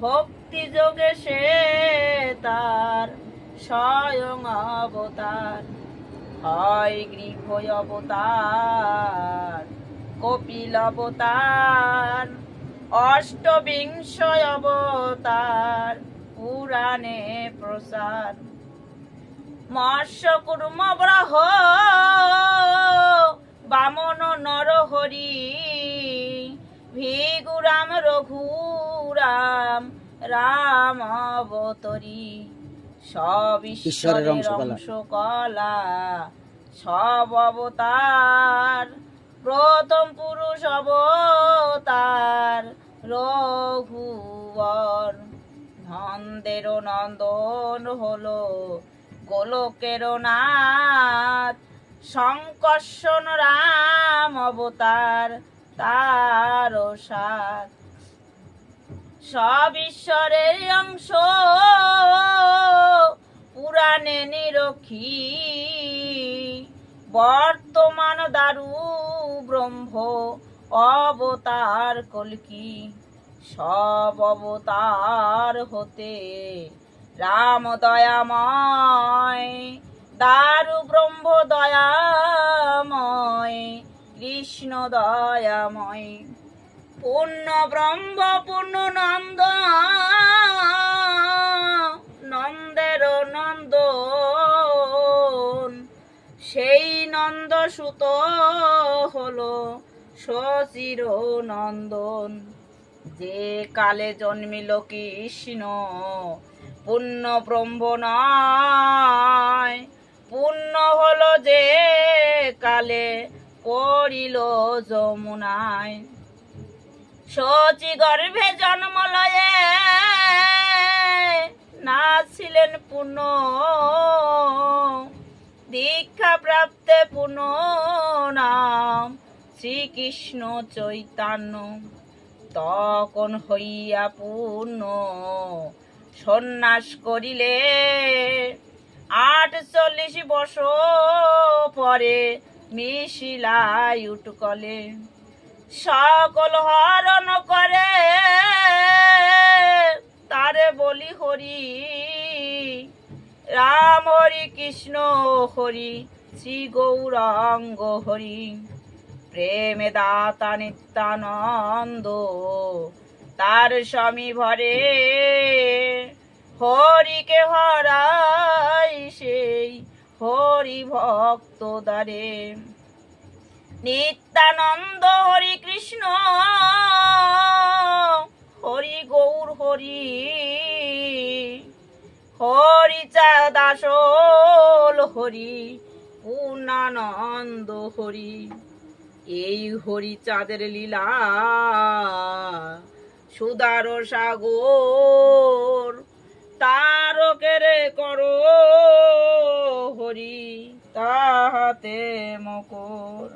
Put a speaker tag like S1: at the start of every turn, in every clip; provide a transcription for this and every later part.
S1: ভক্তি যোগে সে তার স্বয়ং অবতার। হয় গৃহ অবতার কপিল অবতার অষ্টবিংশ অবতার। পুরাণে প্রসার মৎস্য কুর্ম ব্রহ বামন নরহরি। ভিগুরাম রঘুরাম রাম অবতরী। সব ঈশ্বরের অংশ কলা সব অবতার। প্রথম পুরুষ অবতার। নন্দের নন্দন হলো গোলকের নাথ, শঙ্কর্ষণ রাম অবতার তার সাথ। সব ঈশ্বরের অংশ, পুরাণে নিরক্ষী, বর্তমান দারু ব্রহ্ম, অবতার কলকি। সব অবতার হতে রাম দয়াময়, দারু ব্রহ্ম দয়াময়, কৃষ্ণ দয়াময়, পূর্ণ ব্রহ্ম, পূর্ণ নন্দ, নন্দের নন্দ সেই নন্দ সুত হলো শচির নন্দন যে কালে জন্মিল কৃষ্ণ পূর্ণ ব্রহ্ম নয় পূর্ণ হলো যে কালে পড়িল যমুনায় শচী গর্ভে জন্ম লয়ে নাছিলেন পুণ্য। দীক্ষা প্রাপ্তে পুণ্য নাম শ্রীকৃষ্ণ চৈতন্য। তখন হইয়া পূর্ণ সন্ন্যাস করিলে আটচল্লিশ বছর পরে মিশিলাই উটকলে। সকল হরণ করে তারে বলি হরি, রাম হরি, কৃষ্ণ হরি, শ্রী গৌরাঙ্গ হরি। প্রেমে দাতা নিত্যানন্দ, তার স্বামী ভরে হরিকে হরাই সেই হরি ভক্ত দ্বারে। নিত্যানন্দ হরি কৃষ্ণ, হরি গৌর, হরি হরি দাসল হরি পূর্ণানন্দ, হরি এই হরি চাঁদের লীলা, সুদার সাগর, তারকের করো হরি তাহাতে মকর।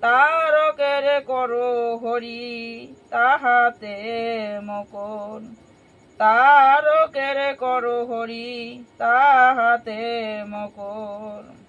S1: তারকের করো হরি তাহাতে মকর। তারকের করো হরি তাহাতে মকর।